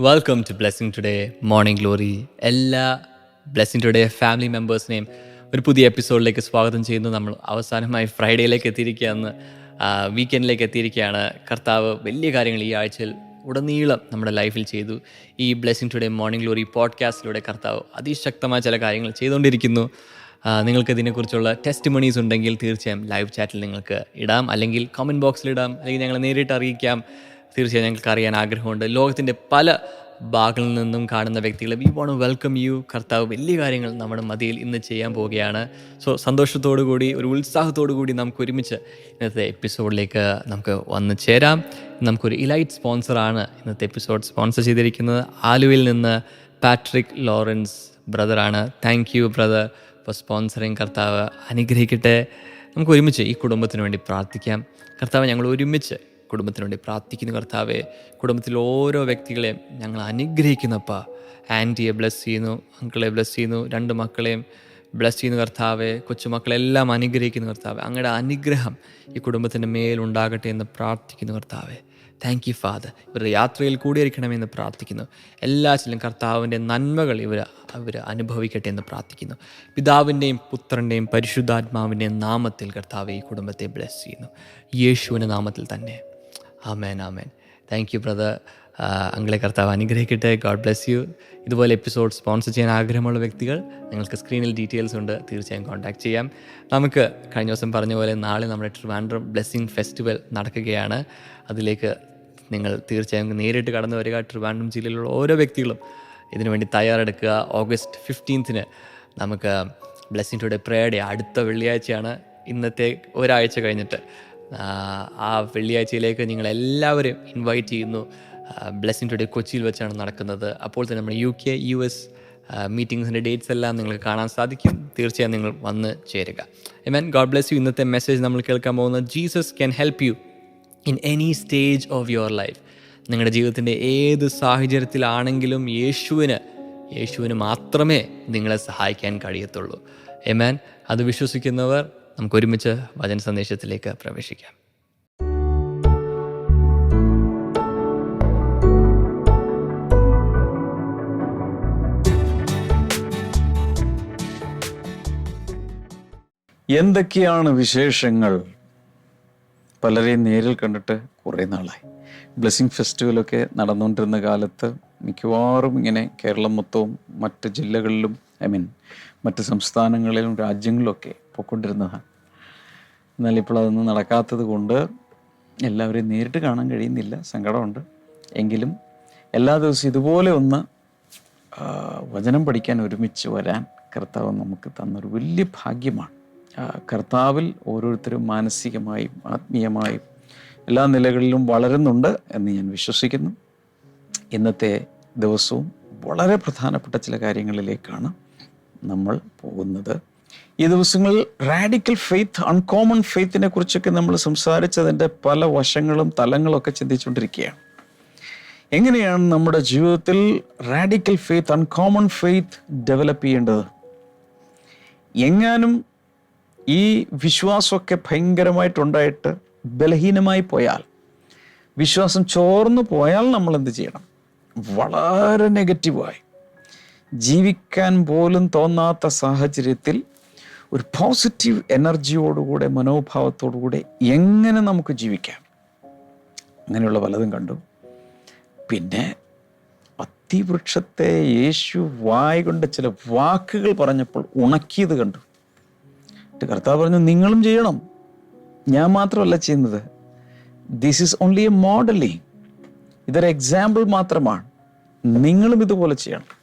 Welcome to blessing today morning glory എല്ലാ blessing today family മെമ്പേഴ്സിനെയും ഒരു പുതിയ എപ്പിസോഡിലേക്ക് സ്വാഗതം ചെയ്യുന്നു. നമ്മൾ അവസാനമായി ഫ്രൈഡേയിലേക്ക് എത്തിയിരിക്കുകയെന്ന് വീക്കെൻഡിലേക്ക് എത്തിയിരിക്കുകയാണ്. കർത്താവ് വലിയ കാര്യങ്ങൾ ഈ ആഴ്ചയിൽ ഉടനീളം നമ്മുടെ ലൈഫിൽ ചെയ്തു. ഈ ബ്ലെസ്സിങ് ടുഡേ മോർണിംഗ് ഗ്ലോറി പോഡ്കാസ്റ്റിലൂടെ കർത്താവ് അതിശക്തമായ ചില കാര്യങ്ങൾ ചെയ്തുകൊണ്ടിരിക്കുന്നു. നിങ്ങൾക്ക് ഇതിനെക്കുറിച്ചുള്ള ടെസ്റ്റ് മണീസ് ഉണ്ടെങ്കിൽ തീർച്ചയായും ലൈവ് ചാറ്റിൽ നിങ്ങൾക്ക് ഇടാം. അല്ലെങ്കിൽ കമന്റ് ബോക്സിൽ ഇടാം. അല്ലെങ്കിൽ ഞങ്ങൾ നേരിട്ട് അറിയിക്കാം. തീർച്ചയായും ഞങ്ങൾക്ക് അറിയാൻ ആഗ്രഹമുണ്ട്. ലോകത്തിന്റെ പല ഭാഗങ്ങളിൽ നിന്നും കാണുന്ന വ്യക്തികളെ വി വോണ്ട് വെൽക്കം യു കർത്താവ് വലിയ കാര്യങ്ങൾ നമ്മുടെ മതിയിൽ ഇന്ന് ചെയ്യാൻ പോവുകയാണ്. സോ സന്തോഷത്തോടു കൂടി ഒരു ഉത്സാഹത്തോടു കൂടി നമുക്ക് ഒരുമിച്ച് ഇന്നത്തെ എപ്പിസോഡിലേക്ക് നമുക്ക് വന്ന് ചേരാം. നമുക്കൊരു ഇലൈറ്റ് സ്പോൺസറാണ് ഇന്നത്തെ എപ്പിസോഡ് സ്പോൺസർ ചെയ്തിരിക്കുന്നത്. ആലുവിൽ നിന്ന് Patrick Lawrence ബ്രദറാണ് thank you brother for sponsoring കർത്താവ് അനുഗ്രഹിക്കട്ടെ. നമുക്ക് ഒരുമിച്ച് ഈ കുടുംബത്തിന് വേണ്ടി പ്രാർത്ഥിക്കാം. കർത്താവ് ഞങ്ങൾ ഒരുമിച്ച് കുടുംബത്തിന് വേണ്ടി പ്രാർത്ഥിക്കുന്നു കർത്താവെ. കുടുംബത്തിലെ ഓരോ വ്യക്തികളെയും ഞങ്ങൾ അനുഗ്രഹിക്കുന്നപ്പ. ആന്റിയെ ബ്ലെസ് ചെയ്യുന്നു അങ്കിളെ ബ്ലെസ് ചെയ്യുന്നു രണ്ട് മക്കളെയും ബ്ലസ് ചെയ്യുന്നു കർത്താവെ. കൊച്ചുമക്കളെല്ലാം അനുഗ്രഹിക്കുന്നു കർത്താവെ. അങ്ങയുടെ അനുഗ്രഹം ഈ കുടുംബത്തിന്റെ മേലുണ്ടാകട്ടെ എന്ന് പ്രാർത്ഥിക്കുന്നു കർത്താവെ. താങ്ക് യു ഫാദർ ഇവരുടെ യാത്രയിൽ കൂടിയിരിക്കണമെന്ന് പ്രാർത്ഥിക്കുന്നു. എല്ലാ ചിലും കർത്താവിന്റെ നന്മകൾ ഇവർ അവർ അനുഭവിക്കട്ടെ എന്ന് പ്രാർത്ഥിക്കുന്നു. പിതാവിന്റെയും പുത്രന്റെയും പരിശുദ്ധാത്മാവിന്റെയും നാമത്തിൽ കർത്താവ് ഈ കുടുംബത്തെ ബ്ലെസ് ചെയ്യുന്നു. യേശുവിന്റെ നാമത്തിൽ തന്നെ. ആമേൻ ആമേൻ. താങ്ക് യു ബ്രദർ അങ്ങളെ കർത്താവ് അനുഗ്രഹിക്കട്ടെ. ഗോഡ് ബ്ലെസ് യു ഇതുപോലെ എപ്പിസോഡ് സ്പോൺസർ ചെയ്യാൻ ആഗ്രഹമുള്ള വ്യക്തികൾ നിങ്ങൾക്ക് സ്ക്രീനിൽ ഡീറ്റെയിൽസ് ഉണ്ട്. തീർച്ചയായും കോൺടാക്ട് ചെയ്യാം. നമുക്ക് കഴിഞ്ഞ ദിവസം പറഞ്ഞ പോലെ നാളെ നമ്മുടെ ട്രിവാൻഡ്രം ബ്ലെസ്സിങ് ഫെസ്റ്റിവൽ നടക്കുകയാണ്. അതിലേക്ക് നിങ്ങൾ തീർച്ചയായും നേരിട്ട് കടന്നു വരിക. ട്രിവാൻഡ്രം ജില്ലയിലുള്ള ഓരോ വ്യക്തികളും ഇതിനുവേണ്ടി തയ്യാറെടുക്കുക. ഓഗസ്റ്റ് ഫിഫ്റ്റീൻത്തിന് നമുക്ക് ബ്ലെസ്സിങ് ടുഡേ പ്രേയുടെ അടുത്ത വെള്ളിയാഴ്ചയാണ്. ഇന്നത്തെ ഒരാഴ്ച കഴിഞ്ഞിട്ട്. ആ, വെള്ളിയാഴ്ചയിലേക്ക് എല്ലാവരും ഇൻവൈറ്റ് ചെയ്യുന്നു. ബ്ലെസ്സിങ് ടുഡേ കൊച്ചിയിൽ വെച്ചാണ് നടക്കുന്നത്. അപ്പോൾ തന്നെ നമ്മുടെ യു കെ യു എസ് മീറ്റിംഗ്സിന്റെ ഡേറ്റ്സ് എല്ലാം നിങ്ങൾക്ക് കാണാൻ സാധിക്കും. തീർച്ചയായും നിങ്ങൾ വന്ന് ചേരുക. എമൻ ഗോഡ് ബ്ലെസ് യു ഇന്നത്തെ മെസ്സേജ് നമ്മൾ കേൾക്കാൻ പോകുന്നത് Jesus can help you in any stage of your life നിങ്ങളുടെ ജീവിതത്തിന്റെ ഏത് സാഹചര്യത്തിലാണെങ്കിലും യേശുവിന് യേശുവിന് മാത്രമേ നിങ്ങളെ സഹായിക്കാൻ കഴിയത്തുള്ളൂ. എമാൻ അത് വിശ്വസിക്കുന്നവർ നമുക്ക് ഒരുമിച്ച് വചന സന്ദേശത്തിലേക്ക് പ്രവേശിക്കാം. എന്തൊക്കെയാണ് വിശേഷങ്ങൾ? പലരെയും നേരിൽ കണ്ടിട്ട് കുറേ നാളായി. ബ്ലെസ്സിങ് ഫെസ്റ്റിവലൊക്കെ നടന്നുകൊണ്ടിരുന്ന കാലത്ത് മിക്കവാറും ഇങ്ങനെ കേരളം മൊത്തവും മറ്റ് ജില്ലകളിലും ഐ മീൻ മറ്റ് സംസ്ഥാനങ്ങളിലും രാജ്യങ്ങളിലൊക്കെ പോയിക്കൊണ്ടിരുന്നതാണ് എന്നാൽ ഇപ്പോൾ അതൊന്നും നടക്കാത്തത് കൊണ്ട് എല്ലാവരെയും നേരിട്ട് കാണാൻ കഴിയുന്നില്ല. സങ്കടമുണ്ട്. എങ്കിലും എല്ലാ ദിവസവും ഇതുപോലെ ഒന്ന് വചനം പഠിക്കാൻ ഒരുമിച്ച് വരാൻ കർത്താവ് നമുക്ക് തന്നൊരു വലിയ ഭാഗ്യമാണ്. കർത്താവിൽ ഓരോരുത്തരും മാനസികമായും ആത്മീയമായും എല്ലാ നിലകളിലും വളരുന്നുണ്ട് എന്ന് ഞാൻ വിശ്വസിക്കുന്നു. ഇന്നത്തെ ദിവസവും വളരെ പ്രധാനപ്പെട്ട ചില കാര്യങ്ങളിലേക്കാണ് നമ്മൾ പോകുന്നത്. ഈ ദിവസങ്ങളിൽ റാഡിക്കൽ ഫെയ്ത്ത് അൺകോമൺ ഫെയ്ത്തിനെ കുറിച്ചൊക്കെ നമ്മൾ സംസാരിച്ചതിന്റെ പല വശങ്ങളും തലങ്ങളൊക്കെ ചിന്തിച്ചുകൊണ്ടിരിക്കുകയാണ്. എങ്ങനെയാണ് നമ്മുടെ ജീവിതത്തിൽ radical faith uncommon faith develop ചെയ്യേണ്ടത്? എങ്ങാനും ഈ വിശ്വാസമൊക്കെ ഭയങ്കരമായിട്ടുണ്ടായിട്ട് ബലഹീനമായി പോയാൽ വിശ്വാസം ചോർന്നു പോയാൽ നമ്മൾ എന്ത് ചെയ്യണം? വളരെ നെഗറ്റീവായി ജീവിക്കാൻ പോലും തോന്നാത്ത സാഹചര്യത്തിൽ ഒരു പോസിറ്റീവ് എനർജിയോടുകൂടെ മനോഭാവത്തോടുകൂടെ എങ്ങനെ നമുക്ക് ജീവിക്കാം? അങ്ങനെയുള്ള പലതും കണ്ടു. പിന്നെ അത്തിവൃക്ഷത്തെ യേശു വായ കൊണ്ട് ചില വാക്കുകൾ പറഞ്ഞപ്പോൾ ഉണക്കിയത് കണ്ടു. കർത്താവ് പറഞ്ഞു നിങ്ങളും ചെയ്യണം. ഞാൻ മാത്രമല്ല ചെയ്യുന്നത്. This is only a modelling ഇതൊരു എക്സാമ്പിൾ മാത്രമാണ്. നിങ്ങളും ഇതുപോലെ ചെയ്യണം.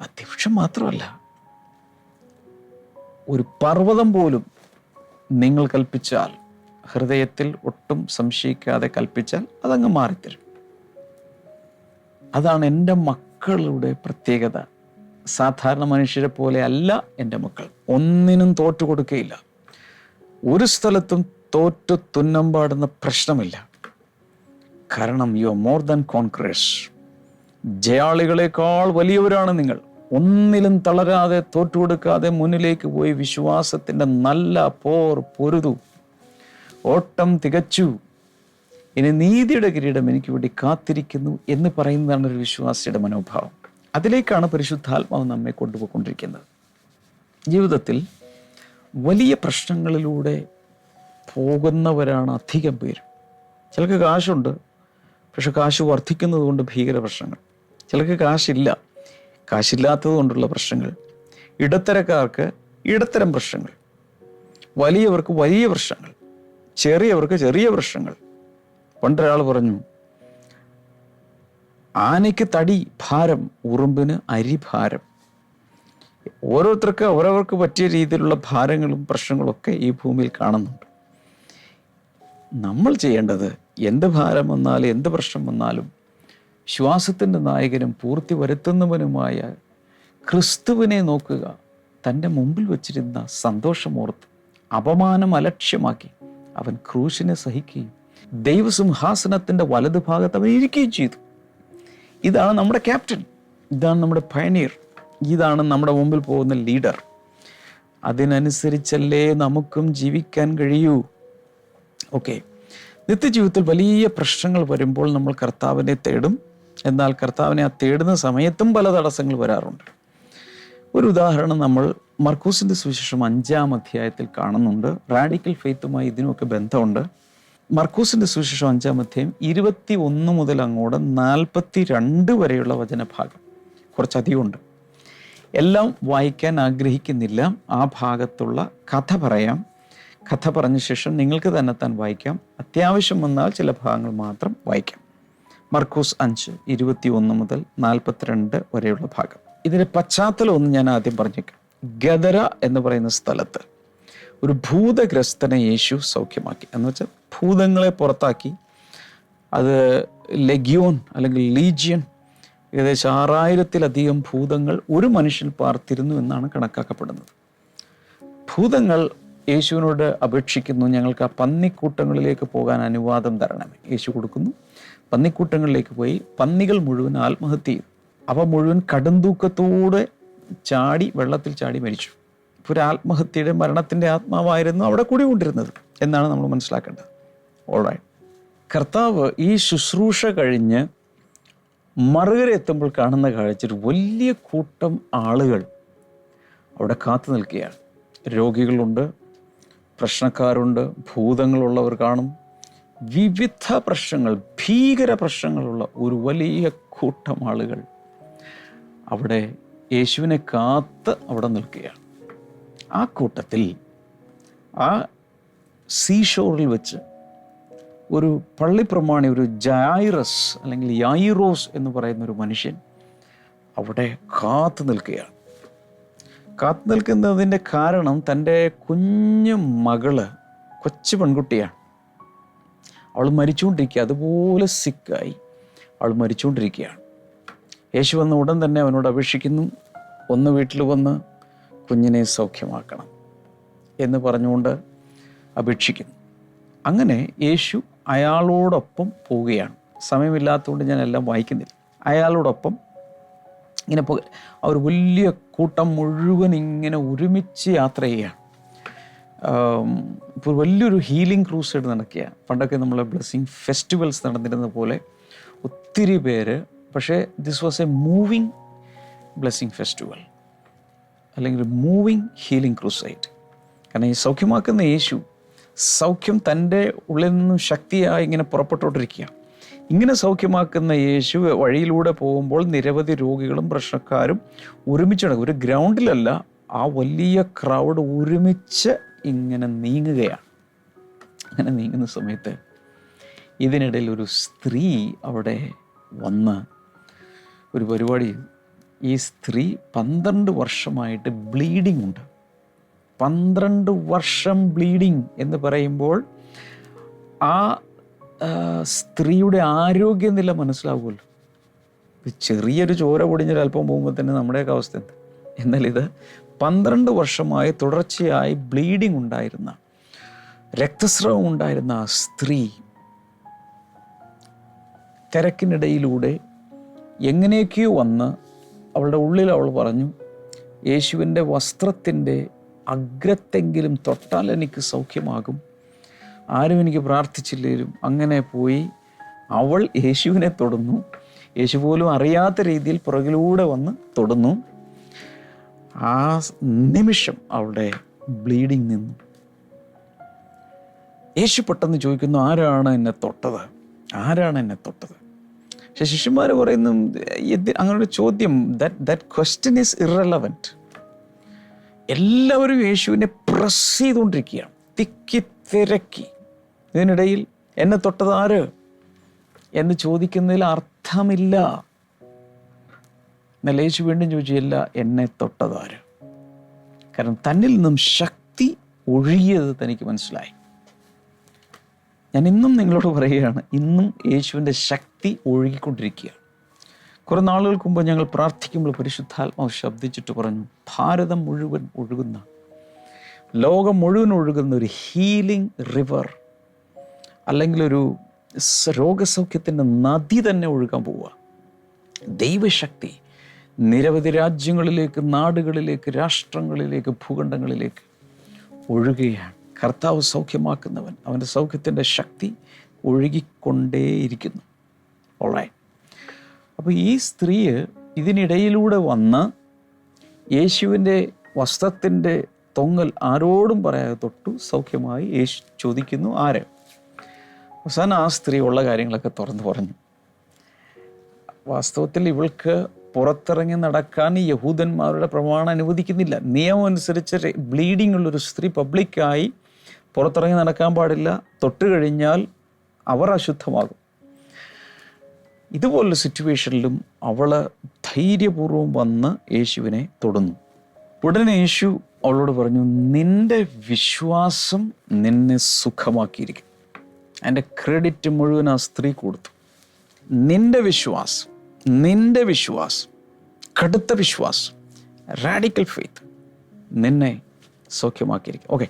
അത്യവൃക്ഷം മാത്രമല്ല. ഒരു പർവതം പോലും നിങ്ങൾ കൽപ്പിച്ചാൽ ഹൃദയത്തിൽ ഒട്ടും സംശയിക്കാതെ കൽപ്പിച്ചാൽ അതങ്ങ് മാറിത്തരും. അതാണ് എന്റെ മക്കളുടെ പ്രത്യേകത. സാധാരണ മനുഷ്യരെ പോലെ അല്ല എന്റെ മക്കൾ. ഒന്നിനും തോറ്റു കൊടുക്കുകയില്ല ഒരു സ്ഥലത്തും തോറ്റു തുന്നം പാടുന്ന പ്രശ്നമില്ല. കാരണം you are more than conquerors ജയാളികളെക്കാൾ വലിയവരാണ് നിങ്ങൾ. ഒന്നിലും തളരാതെ തോറ്റുകൊടുക്കാതെ മുന്നിലേക്ക് പോയി വിശ്വാസത്തിന്റെ നല്ല പോർ പൊരുതു. ഓട്ടം തികച്ചു. ഇനി നീതിയുടെ കിരീടം എനിക്ക് വേണ്ടി കാത്തിരിക്കുന്നു എന്ന് പറയുന്നതാണ് ഒരു വിശ്വാസിയുടെ മനോഭാവം. അതിലേക്കാണ് പരിശുദ്ധാത്മാവ് നമ്മെ കൊണ്ടുപോയിക്കൊണ്ടിരിക്കുന്നത്. ജീവിതത്തിൽ വലിയ പ്രശ്നങ്ങളിലൂടെ പോകുന്നവരാണ് അധികം പേര്. ചിലർക്ക് കാശുണ്ട് പക്ഷെ കാശ് വർദ്ധിക്കുന്നത് കൊണ്ട് ഭീകര പ്രശ്നങ്ങൾ. ചിലർക്ക് കാശില്ല കാശില്ലാത്തത് കൊണ്ടുള്ള പ്രശ്നങ്ങൾ ഇടത്തരക്കാർക്ക് ഇടത്തരം പ്രശ്നങ്ങൾ വലിയവർക്ക് വലിയ പ്രശ്നങ്ങൾ ചെറിയവർക്ക് ചെറിയ പ്രശ്നങ്ങൾ. പണ്ടൊരാൾ പറഞ്ഞു ആനയ്ക്ക് തടി ഭാരം ഉറുമ്പിന് അരി ഭാരം. ഓരോരുത്തർക്ക് അവരവർക്ക് പറ്റിയ രീതിയിലുള്ള ഭാരങ്ങളും പ്രശ്നങ്ങളൊക്കെ ഈ ഭൂമിയിൽ കാണുന്നുണ്ട്. നമ്മൾ ചെയ്യേണ്ടത് എന്ത് ഭാരം വന്നാലും എന്ത് പ്രശ്നം വന്നാലും ശ്വാസത്തിന്റെ നായകനും പൂർത്തി വരുത്തുന്നവനുമായ ക്രിസ്തുവിനെ നോക്കുക. തന്റെ മുമ്പിൽ വച്ചിരുന്ന സന്തോഷമോർത്ത് അപമാനം അലക്ഷ്യമാക്കി അവൻ ക്രൂശിനെ സഹിക്കുകയും ദൈവസിംഹാസനത്തിന്റെ വലതുഭാഗത്ത് അവൻ ഇരിക്കുകയും ചെയ്തു. ഇതാണ് നമ്മുടെ ക്യാപ്റ്റൻ. ഇതാണ് നമ്മുടെ പയനീർ. ഇതാണ് നമ്മുടെ മുമ്പിൽ പോകുന്ന ലീഡർ. അതിനനുസരിച്ചല്ലേ നമുക്കും ജീവിക്കാൻ കഴിയൂ. ഓക്കെ. നിത്യജീവിതത്തിൽ വലിയ പ്രശ്നങ്ങൾ വരുമ്പോൾ നമ്മൾ കർത്താവിനെ തേടും. എന്നാൽ കർത്താവിനെ ആ തേടുന്ന സമയത്തും പല തടസ്സങ്ങൾ വരാറുണ്ട്. ഒരു ഉദാഹരണം നമ്മൾ മർക്കൂസിന്റെ സുവിശേഷം അഞ്ചാം അധ്യായത്തിൽ കാണുന്നുണ്ട്. റാഡിക്കൽ ഫെയ്ത്തുമായി ഇതിനുമൊക്കെ ബന്ധമുണ്ട്. മർക്കൂസിന്റെ സുവിശേഷം അഞ്ചാം അധ്യായം ഇരുപത്തി ഒന്ന് മുതൽ അങ്ങോട്ട് നാൽപ്പത്തി രണ്ട് വരെയുള്ള വചനഭാഗം. കുറച്ചധികമുണ്ട്. എല്ലാം വായിക്കാൻ ആഗ്രഹിക്കുന്നില്ല. ആ ഭാഗത്തുള്ള കഥ പറയാം. കഥ പറഞ്ഞ ശേഷം നിങ്ങൾക്ക് തന്നെ താൻ വായിക്കാം. അത്യാവശ്യം വന്നാൽ ചില ഭാഗങ്ങൾ മാത്രം വായിക്കാം. മർക്കൂസ് അഞ്ച് ഇരുപത്തി ഒന്ന് മുതൽ നാൽപ്പത്തിരണ്ട് വരെയുള്ള ഭാഗം. ഇതിന്റെ പശ്ചാത്തലം ഒന്ന് ഞാൻ ആദ്യം പറഞ്ഞേക്കാം. ഗദര എന്ന് പറയുന്ന സ്ഥലത്ത് ഒരു ഭൂതഗ്രസ്തനെ യേശു സൗഖ്യമാക്കി. എന്ന് വെച്ചാൽ ഭൂതങ്ങളെ പുറത്താക്കി. അത് ലെഗ്യോൻ അല്ലെങ്കിൽ ലീജിയൻ ഏകദേശം ആറായിരത്തിലധികം ഭൂതങ്ങൾ ഒരു മനുഷ്യൻ പാർത്തിരുന്നു എന്നാണ് കണക്കാക്കപ്പെടുന്നത്. ഭൂതങ്ങൾ യേശുവിനോട് അപേക്ഷിക്കുന്നു ഞങ്ങൾക്ക് ആ പന്നിക്കൂട്ടങ്ങളിലേക്ക് പോകാൻ അനുവാദം തരണമേ. യേശു കൊടുക്കുന്നു പന്നിക്കൂട്ടങ്ങളിലേക്ക് പോയി പന്നികൾ മുഴുവൻ ആത്മഹത്യ ചെയ്തു. അവ മുഴുവൻ കടുംതൂക്കത്തോടെ ചാടി വെള്ളത്തിൽ ചാടി മരിച്ചു. ഒരു ആത്മഹത്യയുടെ മരണത്തിന്റെ ആത്മാവായിരുന്നു അവിടെ കൂടി കൊണ്ടിരുന്നത് എന്നാണ് നമ്മൾ മനസ്സിലാക്കേണ്ടത്. ഓൾറൈറ്റ് കർത്താവ് ഈ ശുശ്രൂഷ കഴിഞ്ഞ് മറുകര എത്തുമ്പോൾ കാണുന്ന കാഴ്ച ഒരു വലിയ കൂട്ടം ആളുകൾ അവിടെ കാത്തു നിൽക്കുകയാണ്. രോഗികളുണ്ട് പ്രശ്നക്കാരുണ്ട് ഭൂതങ്ങളുള്ളവർ കാണും. വിവിധ പ്രശ്നങ്ങൾ ഭീകര പ്രശ്നങ്ങളുള്ള ഒരു വലിയ കൂട്ടം ആളുകൾ അവിടെ യേശുവിനെ കാത്ത് അവിടെ നിൽക്കുകയാണ്. ആ കൂട്ടത്തിൽ ആ സീഷോറിൽ വെച്ച് ഒരു പള്ളിപ്രമാണി ഒരു ജായിറസ് അല്ലെങ്കിൽ യായിറോസ് എന്ന് പറയുന്ന ഒരു മനുഷ്യൻ അവിടെ കാത്തു നിൽക്കുകയാണ്. കാത്തു നിൽക്കുന്നതിന്റെ കാരണം തന്റെ കുഞ്ഞു മകൾ കൊച്ചു പെൺകുട്ടിയാണ്. അവൾ മരിച്ചുകൊണ്ടിരിക്കുക. അതുപോലെ സിക്കായി അവൾ മരിച്ചുകൊണ്ടിരിക്കുകയാണ്. യേശു വന്ന ഉടൻ തന്നെ അവനോട് അപേക്ഷിക്കുന്നു. ഒന്ന് വീട്ടിൽ വന്ന് കുഞ്ഞിനെ സൗഖ്യമാക്കണം എന്ന് പറഞ്ഞുകൊണ്ട് അപേക്ഷിക്കുന്നു. അങ്ങനെ യേശു അയാളോടൊപ്പം പോവുകയാണ്. സമയമില്ലാത്തതുകൊണ്ട് ഞാൻ എല്ലാം വായിക്കുന്നില്ല. അയാളോടൊപ്പം ഇങ്ങനെ പോ അവർ വലിയ കൂട്ടം മുഴുവൻ ഇങ്ങനെ ഒരുമിച്ച് യാത്ര ചെയ്യുകയാണ്. ഇപ്പോൾ വലിയൊരു ഹീലിംഗ് ക്രൂസൈഡ് നടക്കുക പണ്ടൊക്കെ നമ്മൾ ബ്ലെസ്സിങ് ഫെസ്റ്റിവൽസ് നടന്നിരുന്ന പോലെ ഒത്തിരി പേര് പക്ഷേ this was a moving blessing festival. അല്ലെങ്കിൽ മൂവിങ് ഹീലിംഗ് ക്രൂസൈഡ്. കാരണം ഈ സൗഖ്യമാക്കുന്ന യേശു സൗഖ്യം തന്റെ ഉള്ളിൽ നിന്നും ശക്തിയായി ഇങ്ങനെ പുറപ്പെട്ടോണ്ടിരിക്കുക ഇങ്ങനെ സൗഖ്യമാക്കുന്ന യേശു വഴിയിലൂടെ പോകുമ്പോൾ നിരവധി രോഗികളും പ്രശ്നക്കാരും ഒരുമിച്ച് നടക്കും. ഒരു ഗ്രൗണ്ടിലല്ല ആ വലിയ ക്രൗഡ് ഒരുമിച്ച് ഇങ്ങനെ നീങ്ങുകയാണ്. അങ്ങനെ നീങ്ങുന്ന സമയത്ത് ഇതിനിടയിൽ ഒരു സ്ത്രീ അവിടെ വന്ന് ഒരു പരിപാടി. ഈ സ്ത്രീ പന്ത്രണ്ട് വർഷമായിട്ട് ബ്ലീഡിംഗ് ഉണ്ട്. പന്ത്രണ്ട് വർഷം ബ്ലീഡിംഗ് എന്ന് പറയുമ്പോൾ ആ സ്ത്രീയുടെ ആരോഗ്യനില മനസ്സിലാവുമല്ലോ. ചെറിയൊരു ചോര പൊടിഞ്ഞൊരു അല്പം പോകുമ്പോൾ തന്നെ നമ്മുടെയൊക്കെ അവസ്ഥ എന്താ? എന്നാൽ ഇത് പന്ത്രണ്ട് വർഷമായി തുടർച്ചയായി ബ്ലീഡിംഗ് ഉണ്ടായിരുന്ന രക്തസ്രവം ഉണ്ടായിരുന്ന ആ സ്ത്രീ തിരക്കിനിടയിലൂടെ എങ്ങനെയൊക്കെയോ വന്ന് അവളുടെ ഉള്ളിൽ അവൾ പറഞ്ഞു യേശുവിന്റെ വസ്ത്രത്തിന്റെ അഗ്രത്തെങ്കിലും തൊട്ടാൽ എനിക്ക് സൗഖ്യമാകും. ആരും എനിക്ക് പ്രാർത്ഥിച്ചില്ലേരും അങ്ങനെ പോയി അവൾ യേശുവിനെ തൊടുന്നു. യേശു പോലും അറിയാത്ത രീതിയിൽ പുറകിലൂടെ വന്ന് തൊടുന്നു. ആ നിമിഷം അവളുടെ ബ്ലീഡിങ് നിന്നു. യേശു പെട്ടെന്ന് ചോദിക്കുന്നു ആരാണ് എന്നെ തൊട്ടത്? ആരാണ് എന്നെ തൊട്ടത്? പക്ഷെ ശിഷ്യന്മാർ പറയുന്നു അങ്ങനൊരു ചോദ്യം that that question is irrelevant എല്ലാവരും യേശുവിനെ പ്രസ് ചെയ്തുകൊണ്ടിരിക്കുകയാണ്. തിക്കി തിരക്കി. ഇതിനിടയിൽ എന്നെ തൊട്ടത് ആര്? എന്ന് ചോദിക്കുന്നതിൽ അർത്ഥമില്ല. എന്നാൽ യേശു വീണ്ടും ചോദിച്ചില്ല എന്നെ തൊട്ടതാര്? കാരണം തന്നിൽ നിന്നും ശക്തി ഒഴുകിയത് തനിക്ക് മനസ്സിലായി. ഞാൻ ഇന്നും നിങ്ങളോട് പറയുകയാണ് ഇന്നും യേശുവിന്റെ ശക്തി ഒഴുകിക്കൊണ്ടിരിക്കുകയാണ്. കുറേ നാളുകൾക്ക് മുമ്പ് ഞങ്ങൾ പ്രാർത്ഥിക്കുമ്പോൾ പരിശുദ്ധാത്മാവ് ശബ്ദിച്ചിട്ട് പറഞ്ഞു ഭാരതം മുഴുവൻ ഒഴുകുന്ന ലോകം മുഴുവൻ ഒഴുകുന്ന ഒരു ഹീലിംഗ് റിവർ അല്ലെങ്കിൽ ഒരു രോഗസൗഖ്യത്തിന്റെ നദി തന്നെ ഒഴുകാൻ പോവുക. ദൈവശക്തി നിരവധി രാജ്യങ്ങളിലേക്ക് നാടുകളിലേക്ക് രാഷ്ട്രങ്ങളിലേക്ക് ഭൂഖണ്ഡങ്ങളിലേക്ക് ഒഴുകുകയാണ്. കർത്താവ് സൗഖ്യമാക്കുന്നവൻ അവന്റെ സൗഖ്യത്തിന്റെ ശക്തി ഒഴുകിക്കൊണ്ടേയിരിക്കുന്നു. ഓളായി അപ്പോൾ ഈ സ്ത്രീ ഇതിനിടയിലൂടെ വന്ന് യേശുവിന്റെ വസ്ത്രത്തിന്റെ തൊങ്ങൽ ആരോടും പറയാതെ തൊട്ടു സൗഖ്യമായി യേശു ചോദിക്കുന്നു ആര്? അവസാനം ആ സ്ത്രീ ഉള്ള കാര്യങ്ങളൊക്കെ തുറന്നു പറഞ്ഞു. വാസ്തവത്തിൽ ഇവൾക്ക് പുറത്തിറങ്ങി നടക്കാൻ യഹൂദന്മാരുടെ പ്രമാണം അനുവദിക്കുന്നില്ല. നിയമം അനുസരിച്ച് ബ്ലീഡിംഗ് ഉള്ളൊരു സ്ത്രീ പബ്ലിക്കായി പുറത്തിറങ്ങി നടക്കാൻ പാടില്ല. തൊട്ട് കഴിഞ്ഞാൽ അവർ അശുദ്ധമാകും. ഇതുപോലുള്ള സിറ്റുവേഷനിലും അവൾ ധൈര്യപൂർവം വന്ന് യേശുവിനെ തൊടുന്നു. ഉടനെ യേശു അവളോട് പറഞ്ഞു നിന്റെ വിശ്വാസം നിന്നെ സുഖമാക്കിയിരിക്കും. അതിന്റെ ക്രെഡിറ്റ് മുഴുവൻ ആ സ്ത്രീ കൊടുത്തു. നിന്റെ വിശ്വാസം നിന്റെ വിശ്വാസം കടുത്ത വിശ്വാസം റാഡിക്കൽ ഫെയ്ത്ത് നിന്നെ സൗഖ്യമാക്കിയിരിക്കും. ഓക്കെ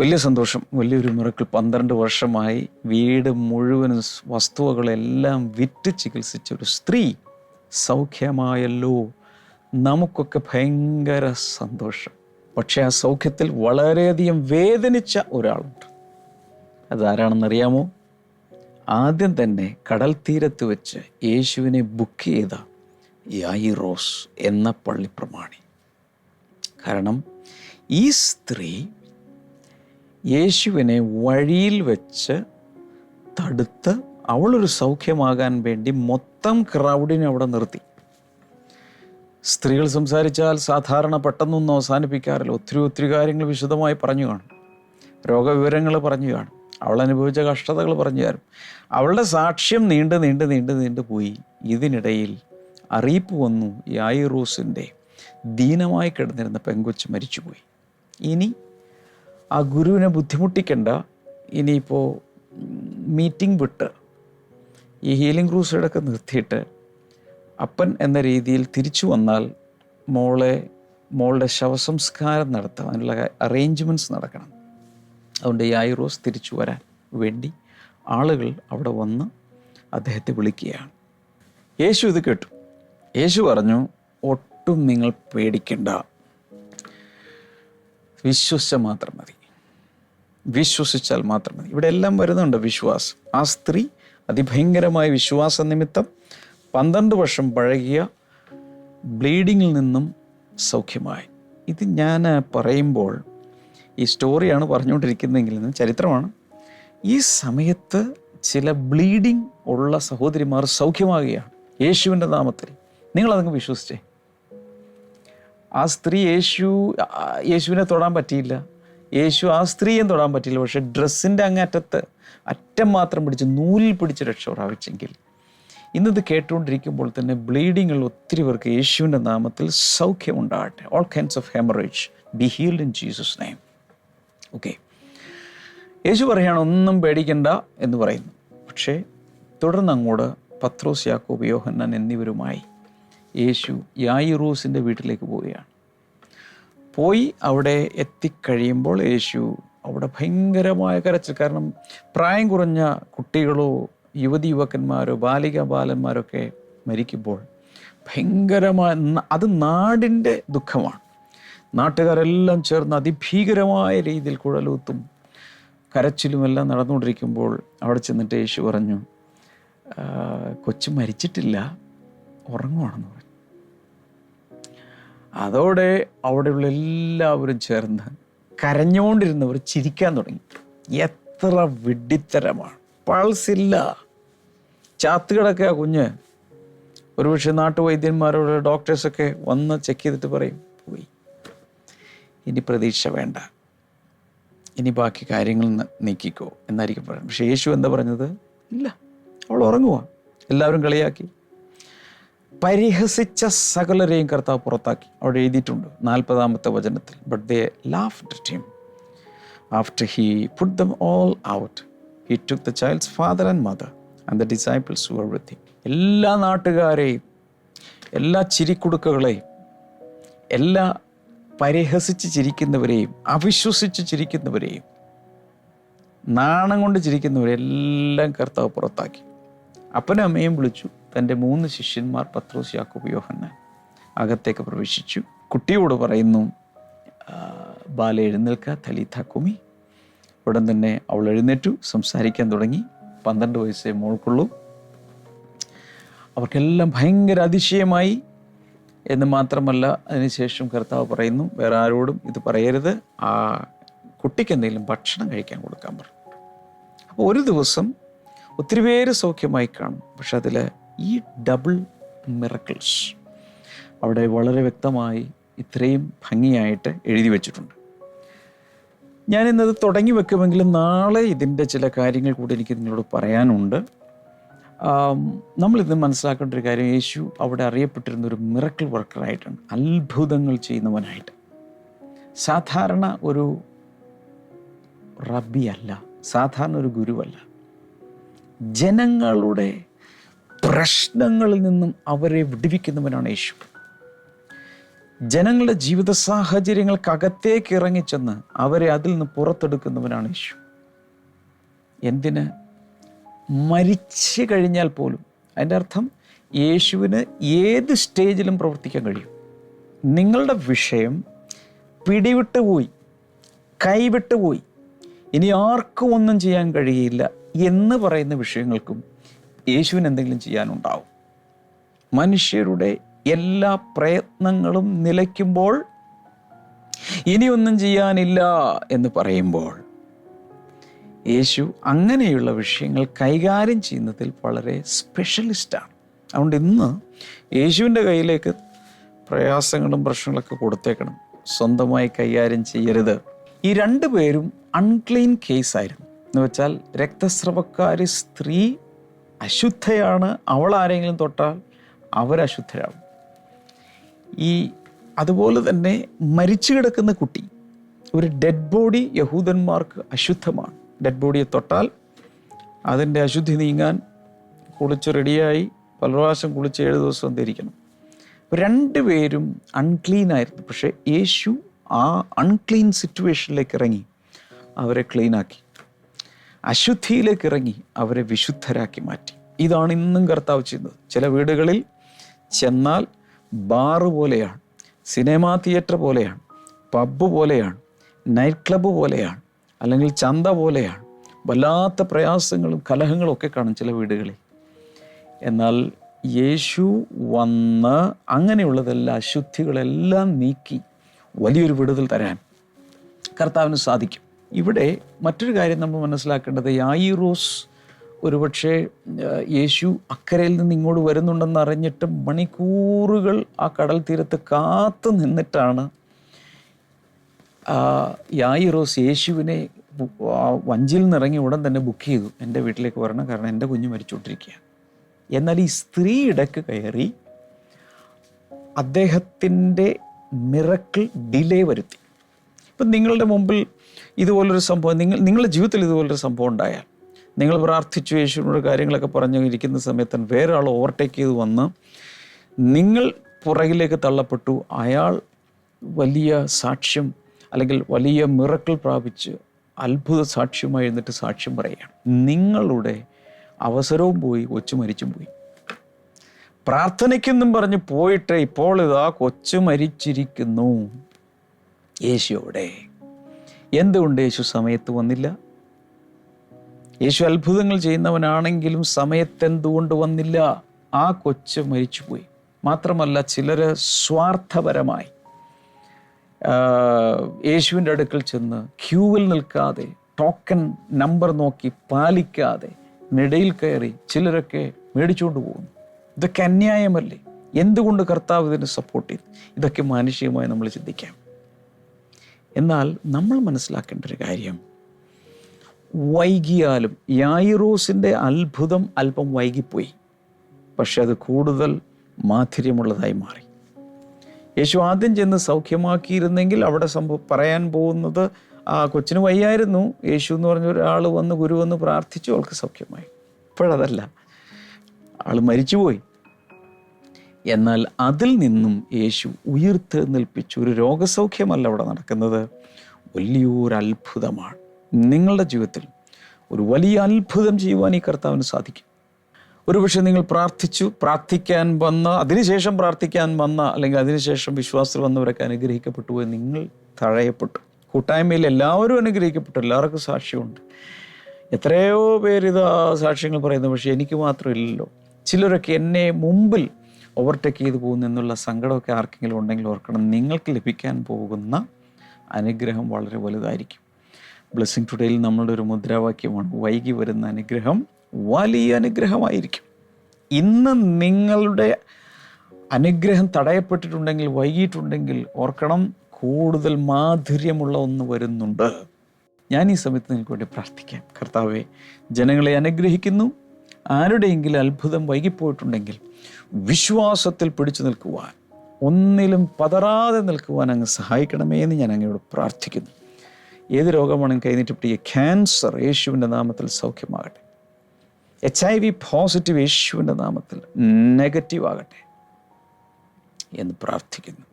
വലിയ സന്തോഷം വലിയൊരു മിറക്കിൾ പന്ത്രണ്ട് വർഷമായി വീട് മുഴുവനും വസ്തുവകളെല്ലാം വിറ്റ് ചികിത്സിച്ച ഒരു സ്ത്രീ സൗഖ്യമായല്ലോ. നമുക്കൊക്കെ ഭയങ്കര സന്തോഷം. പക്ഷേ ആ സൗഖ്യത്തിൽ വളരെയധികം വേദനിച്ച ഒരാളുണ്ട്. അതാരാണെന്നറിയാമോ? ആദ്യം തന്നെ കടൽ തീരത്ത് വെച്ച് യേശുവിനെ ബുക്ക് ചെയ്ത യായിറോസ് എന്ന പള്ളിപ്രമാണി കാരണം ഈ സ്ത്രീ യേശുവിനെ വഴിയിൽ വെച്ച് തടുത്ത് അവളൊരു സൗഖ്യമാകാൻ വേണ്ടി മൊത്തം ക്രൗഡിനെ അവിടെ നിർത്തി. സ്ത്രീകൾ സംസാരിച്ചാൽ സാധാരണ പെട്ടെന്നൊന്നും അവസാനിപ്പിക്കാറില്ല. ഒത്തിരി ഒത്തിരി കാര്യങ്ങൾ വിശദമായി പറഞ്ഞു കാണും. രോഗവിവരങ്ങൾ പറഞ്ഞു കാണും. അവൾ അനുഭവിച്ച കഷ്ടതകൾ പറഞ്ഞു തരും. അവളുടെ സാക്ഷ്യം നീണ്ട് നീണ്ട് നീണ്ട് നീണ്ട് പോയി. ഇതിനിടയിൽ അറിയിപ്പ് വന്നു യായിറൂസിന്റെ ദീനമായി കിടന്നിരുന്ന പെങ്കൊച്ച് മരിച്ചുപോയി. ഇനി ആ ഗുരുവിനെ ബുദ്ധിമുട്ടിക്കണ്ട. ഇനിയിപ്പോൾ മീറ്റിംഗ് വിട്ട് ഈ ഹീലിംഗ് ക്രൂസൈഡൊക്കെ നിർത്തിയിട്ട് അപ്പൻ എന്ന രീതിയിൽ തിരിച്ചു വന്നാൽ മോളെ മോളുടെ ശവസംസ്കാരം നടത്താം അതിനുള്ള അറേഞ്ച്മെന്റ്സ് നടക്കണം. അതുകൊണ്ട് ഈ ഐറോസ് തിരിച്ചു വരാൻ വേണ്ടി ആളുകൾ അവിടെ വന്ന് അദ്ദേഹത്തെ വിളിക്കുകയാണ്. യേശു ഇത് കേട്ടു. യേശു പറഞ്ഞു ഒട്ടും നിങ്ങൾ പേടിക്കണ്ട. വിശ്വസിച്ച മാത്രം മതി. വിശ്വസിച്ചാൽ മാത്രം മതി. ഇവിടെ എല്ലാം വരുന്നുണ്ട് വിശ്വാസം. ആ സ്ത്രീ അതിഭയങ്കരമായ വിശ്വാസ നിമിത്തം പന്ത്രണ്ട് വർഷം പഴകിയ ബ്ലീഡിങ്ങിൽ നിന്നും സൗഖ്യമായി. ഇത് ഞാൻ പറയുമ്പോൾ ഈ സ്റ്റോറിയാണ് പറഞ്ഞുകൊണ്ടിരിക്കുന്നതെങ്കിൽ ചരിത്രമാണ്. ഈ സമയത്ത് ചില ബ്ലീഡിങ് ഉള്ള സഹോദരിമാർ സൗഖ്യമാകുകയാണ്. യേശുവിന്റെ നാമത്തിൽ. നിങ്ങളതങ്ങ് വിശ്വസിച്ചേ. ആ സ്ത്രീ യേശു യേശുവിനെ തൊടാൻ പറ്റിയില്ല. യേശു ആ സ്ത്രീയും തൊടാൻ പറ്റിയില്ല. പക്ഷെ ഡ്രസ്സിന്റെ അങ്ങറ്റത്ത് അറ്റം മാത്രം പിടിച്ച് നൂലിൽ പിടിച്ച് രക്ഷ പ്രാപിച്ചെങ്കിൽ ഇന്നത് കേട്ടുകൊണ്ടിരിക്കുമ്പോൾ തന്നെ ബ്ലീഡിങ്ങിൽ ഒത്തിരി പേർക്ക് യേശുവിന്റെ നാമത്തിൽ സൗഖ്യമുണ്ടാകട്ടെ. All kinds of haemorrhage be healed in Jesus name okay യേശു പറയുകയാണ് ഒന്നും പേടിക്കണ്ട എന്ന് പറയുന്നു. പക്ഷേ തുടർന്ന് അങ്ങോട്ട് പത്രോസ് യാക്കോബ് യോഹന്നാൻ എന്നിവരുമായി യേശു യായിറൂസിന്റെ വീട്ടിലേക്ക് പോവുകയാണ്. പോയി അവിടെ എത്തിക്കഴിയുമ്പോൾ യേശു അവിടെ ഭയങ്കരമായ കരച്ചിൽ. കാരണം പ്രായം കുറഞ്ഞ കുട്ടികളോ യുവതി യുവക്കന്മാരോ ബാലിക ബാലന്മാരൊക്കെ മരിക്കുമ്പോൾ ഭയങ്കരമായ അത് നാടിന്റെ ദുഃഖമാണ്. നാട്ടുകാരെല്ലാം ചേർന്ന് അതിഭീകരമായ രീതിയിൽ കുഴലൂത്തും കരച്ചിലുമെല്ലാം നടന്നുകൊണ്ടിരിക്കുമ്പോൾ അവിടെ ചെന്നിട്ട് യേശു പറഞ്ഞു "ആ, കൊച്ചു മരിച്ചിട്ടില്ല ഉറങ്ങുവാണെന്ന് പറഞ്ഞു. അതോടെ അവിടെയുള്ള എല്ലാവരും ചേർന്ന് കരഞ്ഞുകൊണ്ടിരുന്നവർ ചിരിക്കാൻ തുടങ്ങി. എത്ര വിഡിത്തരമാണ് പൾസില്ല. ചാത്ത് കിടക്കുക കുഞ്ഞ്. ഒരുപക്ഷെ നാട്ടുവൈദ്യന്മാരോട് ഡോക്ടേഴ്സൊക്കെ വന്ന് ചെക്ക് ചെയ്തിട്ട് പറയും പോയി. ഇനി പ്രതീക്ഷ വേണ്ട. ഇനി ബാക്കി കാര്യങ്ങൾ നീക്കിക്കോ എന്നായിരിക്കും പറയുന്നത് പക്ഷേ യേശു എന്താ പറഞ്ഞത്? ഇല്ല. അവൾ ഉറങ്ങുക എല്ലാവരും കളിയാക്കി. പരിഹസിച്ച സകലരെയും കർത്താവ് പുറത്താക്കി. അവിടെ എഴുതിയിട്ടുണ്ട് നാൽപ്പതാമത്തെ വചനത്തിൽ. But they laughed him after he put them all out he took the child's father and mother and the disciples him എല്ലാ നാട്ടുകാരെയും എല്ലാ ചിരിക്കുടുക്കകളെയും എല്ലാ പരിഹസിച്ച് ചിരിക്കുന്നവരെയും അവിശ്വസിച്ച് ചിരിക്കുന്നവരെയും നാണം കൊണ്ട് ചിരിക്കുന്നവരെല്ലാം കർത്താവ് പുറത്താക്കി. അപ്പനും അമ്മയും വിളിച്ചു. തന്റെ മൂന്ന് ശിഷ്യന്മാർ പത്രോസ് യാക്കോബ് യോഹന്നാൻ അകത്തേക്ക് പ്രവേശിച്ചു. കുട്ടിയോട് പറയുന്നു "ആ, ബാല എഴുന്നേൽക്ക തലീത്ത കുമി. ഉടൻ തന്നെ അവൾ എഴുന്നേറ്റു സംസാരിക്കാൻ തുടങ്ങി. പന്ത്രണ്ട് വയസ്സേ മോൾക്കുള്ളൂ. അവർക്കെല്ലാം ഭയങ്കര അതിശയമായി എന്ന് മാത്രമല്ല അതിനുശേഷം കർത്താവ് പറയുന്നു വേറെ ആരോടും ഇത് പറയരുത്. ആ കുട്ടിക്ക് എന്തെങ്കിലും ഭക്ഷണം കഴിക്കാൻ കൊടുക്കാൻ പറഞ്ഞു അപ്പോൾ ഒരു ദിവസം ഒത്തിരി പേര് സൗഖ്യമായി കാണും. പക്ഷെ അതിൽ ഈ ഡബിൾ മിറക്കിൾസ് അവിടെ വളരെ വ്യക്തമായി ഇത്രയും ഭംഗിയായിട്ട് എഴുതി വെച്ചിട്ടുണ്ട്. ഞാനിന്നത് തുടങ്ങി വെക്കുമെങ്കിലും നാളെ ഇതിന്റെ ചില കാര്യങ്ങൾ കൂടി എനിക്ക് നിങ്ങളോട് പറയാനുണ്ട്. നമ്മളിന്ന് മനസ്സിലാക്കേണ്ട ഒരു കാര്യം യേശു അവിടെ അറിയപ്പെട്ടിരുന്ന ഒരു മിറക്കിൾ വർക്കറായിട്ടാണ് അത്ഭുതങ്ങൾ ചെയ്യുന്നവനായിട്ട്. സാധാരണ ഒരു റബ്ബി അല്ല. സാധാരണ ഒരു ഗുരുവല്ല. ജനങ്ങളുടെ പ്രശ്നങ്ങളിൽ നിന്നും അവരെ വിടുവിക്കുന്നവനാണ് യേശു. ജനങ്ങളുടെ ജീവിത സാഹചര്യങ്ങൾക്കകത്തേക്ക് ഇറങ്ങിച്ചെന്ന് അവരെ അതിൽ നിന്ന് പുറത്തെടുക്കുന്നവനാണ് യേശു. എന്തിന്? മരിച്ചു കഴിഞ്ഞാൽ പോലും അതിന്റെ അർത്ഥം യേശുവിന് ഏത് സ്റ്റേജിലും പ്രവർത്തിക്കാൻ കഴിയും. നിങ്ങളുടെ വിഷയം പിടിവിട്ട് പോയി കൈവിട്ട് പോയി ഇനി ആർക്കും ഒന്നും ചെയ്യാൻ കഴിയില്ല എന്ന് പറയുന്ന വിഷയങ്ങൾക്കും യേശുവിന് എന്തെങ്കിലും ചെയ്യാനുണ്ടാവും. മനുഷ്യരുടെ എല്ലാ പ്രയത്നങ്ങളും നിലയ്ക്കുമ്പോൾ ഇനിയൊന്നും ചെയ്യാനില്ല എന്ന് പറയുമ്പോൾ യേശു അങ്ങനെയുള്ള വിഷയങ്ങൾ കൈകാര്യം ചെയ്യുന്നതിൽ വളരെ സ്പെഷ്യലിസ്റ്റാണ്. അതുകൊണ്ട് ഇന്ന് യേശുവിന്റെ കയ്യിലേക്ക് പ്രയാസങ്ങളും പ്രശ്നങ്ങളൊക്കെ കൊടുത്തേക്കണം. സ്വന്തമായി കൈകാര്യം ചെയ്യരുത്. ഈ രണ്ടു പേരും അൺക്ലീൻ കേസായിരുന്നു എന്ന് വെച്ചാൽ രക്തസ്രവക്കാരി സ്ത്രീ അശുദ്ധയാണ്. അവൾ ആരെങ്കിലും തൊട്ടാൽ അവരശുദ്ധരാകും ഈ അതുപോലെ തന്നെ മരിച്ചു കിടക്കുന്ന കുട്ടി ഒരു ഡെഡ് ബോഡി യഹൂദന്മാർക്ക് അശുദ്ധമാണ്. ഡെഡ് ബോഡിയെ തൊട്ടാൽ അതിന്റെ അശുദ്ധി നീങ്ങാൻ കുളിച്ച് റെഡിയായി പല പ്രാവശ്യം കുളിച്ച് ഏഴ് ദിവസം ധരിക്കണം രണ്ടുപേരും അൺക്ലീൻ ആയിരുന്നു. പക്ഷേ യേശു ആ അൺക്ലീൻ സിറ്റുവേഷനിലേക്ക് ഇറങ്ങി അവരെ ക്ലീനാക്കി അശുദ്ധിയിലേക്ക് ഇറങ്ങി അവരെ വിശുദ്ധരാക്കി മാറ്റി. ഇതാണ് ഇന്നും കർത്താവ് ചെയ്യുന്നത്. ചില വീടുകളിൽ ചെന്നാൽ ബാറ് പോലെയാണ് സിനിമാ തിയേറ്റർ പോലെയാണ് പബ്ബ് പോലെയാണ് നൈറ്റ് ക്ലബ്ബ് പോലെയാണ്. അല്ലെങ്കിൽ ചന്ത പോലെയാണ്. വല്ലാത്ത പ്രയാസങ്ങളും കലഹങ്ങളും ഒക്കെ കാണും ചില വീടുകളിൽ. എന്നാൽ യേശു വന്ന് അങ്ങനെയുള്ളതെല്ലാം അശുദ്ധികളെല്ലാം നീക്കി വലിയൊരു വിടുതൽ തരാൻ കർത്താവിന് സാധിക്കും. ഇവിടെ മറ്റൊരു കാര്യം നമ്മൾ മനസ്സിലാക്കേണ്ടത് യായിറോസ് ഒരുപക്ഷെ യേശു അക്കരയിൽ നിന്ന് ഇങ്ങോട്ട് വരുന്നുണ്ടെന്ന് അറിഞ്ഞിട്ട് മണിക്കൂറുകൾ ആ കടൽ തീരത്ത് കാത്തു നിന്നിട്ടാണ് യായിറോസ് യേശുവിനെ വഞ്ചിയിൽ നിന്ന് ഇറങ്ങി ഉടൻ തന്നെ ബുക്ക് ചെയ്തു. എന്റെ വീട്ടിലേക്ക് വരണം. കാരണം എന്റെ കുഞ്ഞ് മരിച്ചുകൊണ്ടിരിക്കുക എന്നാൽ ഈ സ്ത്രീ ഇടയ്ക്ക് കയറി അദ്ദേഹത്തിന്റെ മിറക്കിൾ ഡിലേ വരുത്തി. ഇപ്പം നിങ്ങളുടെ മുമ്പിൽ ഇതുപോലൊരു സംഭവം നിങ്ങൾ നിങ്ങളുടെ ജീവിതത്തിൽ ഇതുപോലൊരു സംഭവം ഉണ്ടായാൽ നിങ്ങൾ പ്രാർത്ഥിച്ചു യേശുവിനോട് കാര്യങ്ങളൊക്കെ പറഞ്ഞു ഇരിക്കുന്ന സമയത്ത് വേറെ ആൾ ഓവർടേക്ക് ചെയ്ത് വന്ന് നിങ്ങൾ പുറകിലേക്ക് തള്ളപ്പെട്ടു. അയാൾ വലിയ സാക്ഷ്യം അല്ലെങ്കിൽ വലിയ മിറക്കിൾ പ്രാപിച്ച് അത്ഭുത സാക്ഷ്യമായി എന്നിട്ട് സാക്ഷ്യം പറയുകയാണ്. നിങ്ങളുടെ അവസരവും പോയി കൊച്ചു മരിച്ചും പോയി. പ്രാർത്ഥനയ്ക്കെന്നും പറഞ്ഞ് പോയിട്ട് ഇപ്പോൾ ഇതാ കൊച്ചു മരിച്ചിരിക്കുന്നു. യേശു അവിടെ എന്തുകൊണ്ട് യേശു സമയത്ത് വന്നില്ല? യേശു അത്ഭുതങ്ങൾ ചെയ്യുന്നവനാണെങ്കിലും സമയത്ത് എന്തുകൊണ്ട് വന്നില്ല? ആ കൊച്ച് മരിച്ചുപോയി. മാത്രമല്ല ചിലർ സ്വാർത്ഥപരമായി യേശുവിന്റെ അടുക്കൽ ചെന്ന് ക്യൂവിൽ നിൽക്കാതെ ടോക്കൺ നമ്പർ നോക്കി പാലിക്കാതെ നിടയിൽ കയറി ചിലരൊക്കെ മേടിച്ചുകൊണ്ട് പോകുന്നു. ഇതൊക്കെ അന്യായമല്ലേ? എന്തുകൊണ്ട് കർത്താവ് ഇതിന് സപ്പോർട്ട് ചെയ്തു? ഇതൊക്കെ മാനുഷികമായി നമ്മൾ ചിന്തിക്കാം. എന്നാൽ നമ്മൾ മനസ്സിലാക്കേണ്ട ഒരു കാര്യം വൈകിയാലും യായിറോസിന്റെ അത്ഭുതം അല്പം വൈകിപ്പോയി. പക്ഷെ അത് കൂടുതൽ മാധുര്യമുള്ളതായി മാറി. യേശു ആദ്യം ചെന്ന് സൗഖ്യമാക്കിയിരുന്നെങ്കിൽ അവിടെ സംഭവം പറയാൻ പോകുന്നത് ആ കൊച്ചിന് വയ്യായിരുന്നു. യേശു എന്ന് പറഞ്ഞ ഒരാൾ വന്ന് ഗുരു വന്ന് പ്രാർത്ഥിച്ചു അവൾക്ക് സൗഖ്യമായി. ഇപ്പോഴതല്ല. ആൾ മരിച്ചുപോയി. എന്നാൽ അതിൽ നിന്നും യേശു ഉയർത്തെഴുന്നേൽപ്പിച്ചു. ഒരു രോഗസൗഖ്യമല്ല അവിടെ നടക്കുന്നത്. വലിയൊരു അത്ഭുതമാണ്. നിങ്ങളുടെ ജീവിതത്തിൽ ഒരു വലിയ അത്ഭുതം ചെയ്യുവാൻ ഈ കർത്താവിന് സാധിക്കും. ഒരുപക്ഷെ നിങ്ങൾ പ്രാർത്ഥിച്ചു പ്രാർത്ഥിക്കാൻ വന്ന അതിനുശേഷം പ്രാർത്ഥിക്കാൻ വന്ന അല്ലെങ്കിൽ അതിനുശേഷം വിശ്വാസത്തിൽ വന്നവരൊക്കെ അനുഗ്രഹിക്കപ്പെട്ടു പോയി നിങ്ങൾ തഴയപ്പെട്ടു. കൂട്ടായ്മയിൽ എല്ലാവരും അനുഗ്രഹിക്കപ്പെട്ടു. എല്ലാവർക്കും സാക്ഷ്യമുണ്ട്. എത്രയോ പേര് ഇത് സാക്ഷ്യങ്ങൾ പറയുന്നു. പക്ഷേ എനിക്ക് മാത്രമില്ലല്ലോ. ചിലരൊക്കെ എന്നെ മുമ്പിൽ ഓവർടേക്ക് ചെയ്തു പോകുന്നു എന്നുള്ള സങ്കടമൊക്കെ ആർക്കെങ്കിലും ഉണ്ടെങ്കിൽ ഓർക്കണം. നിങ്ങൾക്ക് ലഭിക്കാൻ പോകുന്ന അനുഗ്രഹം വളരെ വലുതായിരിക്കും. ബ്ലെസ്സിങ് ടുഡേയിൽ നമ്മളുടെ ഒരു മുദ്രാവാക്യമാണ് വൈകി വരുന്ന അനുഗ്രഹം വലിയ അനുഗ്രഹമായിരിക്കും. ഇന്ന് നിങ്ങളുടെ അനുഗ്രഹം തടയപ്പെട്ടിട്ടുണ്ടെങ്കിൽ വൈകിയിട്ടുണ്ടെങ്കിൽ ഓർക്കണം കൂടുതൽ മാധുര്യമുള്ള ഒന്ന് വരുന്നുണ്ട്. ഞാൻ ഈ സമയത്ത് നിങ്ങൾക്ക് വേണ്ടി പ്രാർത്ഥിക്കാം. കർത്താവെ ജനങ്ങളെ അനുഗ്രഹിക്കുന്നു. ആരുടെയെങ്കിലും അത്ഭുതം വൈകിപ്പോയിട്ടുണ്ടെങ്കിൽ വിശ്വാസത്തിൽ പിടിച്ചു നിൽക്കുവാൻ ഒന്നിലും പതറാതെ നിൽക്കുവാൻ അങ്ങ് സഹായിക്കണമേ എന്ന് ഞാൻ അങ്ങയോട് പ്രാർത്ഥിക്കുന്നു. ഏത് രോഗമാണെങ്കിൽ കഴിഞ്ഞിട്ട് പിടിക്കുക ക്യാൻസർ യേശുവിന്റെ നാമത്തിൽ സൗഖ്യമാകട്ടെ. എച്ച് ഐ വി പോസിറ്റീവ് യേശുവിന്റെ നാമത്തിൽ നെഗറ്റീവ് ആകട്ടെ എന്ന് പ്രാർത്ഥിക്കുന്നു.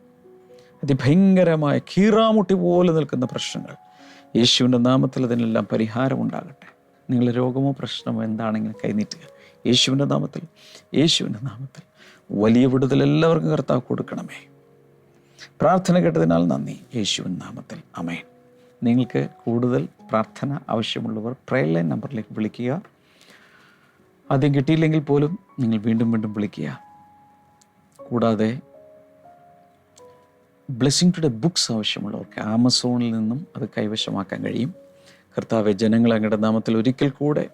അതിഭയങ്കരമായ കീറാമുട്ടി പോലെ നിൽക്കുന്ന പ്രശ്നങ്ങൾ യേശുവിന്റെ നാമത്തിൽ അതിനെല്ലാം പരിഹാരം ഉണ്ടാകട്ടെ. നിങ്ങളുടെ രോഗമോ പ്രശ്നമോ എന്താണെങ്കിലും കൈനീട്ടുക. യേശുവിന്റെ നാമത്തിൽ യേശുവിന്റെ നാമത്തിൽ വലിയ വിടുതൽ എല്ലാവർക്കും കർത്താവ് കൊടുക്കണമേ. പ്രാർത്ഥന കേട്ടതിനാൽ നന്ദി. യേശുവിൻ നാമത്തിൽ. അമേൻ നിങ്ങൾക്ക് കൂടുതൽ പ്രാർത്ഥന ആവശ്യമുള്ളവർ പ്രയർ ലൈൻ നമ്പറിലേക്ക് വിളിക്കുക. ആദ്യം കിട്ടിയില്ലെങ്കിൽ പോലും നിങ്ങൾ വീണ്ടും വീണ്ടും വിളിക്കുക. കൂടാതെ ബ്ലെസ്സിങ് ടുഡേ ബുക്സ് ആവശ്യമുള്ളവർക്ക് ആമസോണിൽ നിന്നും അത് കൈവശമാക്കാൻ കഴിയും. കർത്താവ് ജനങ്ങൾ അങ്ങയുടെ നാമത്തിൽ ഒരിക്കൽ കൂടെ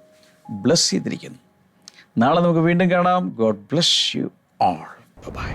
ബ്ലസ് ചെയ്തിരിക്കുന്നു. നാളെ നമുക്ക് വീണ്ടും കാണാം. God bless you all. Bye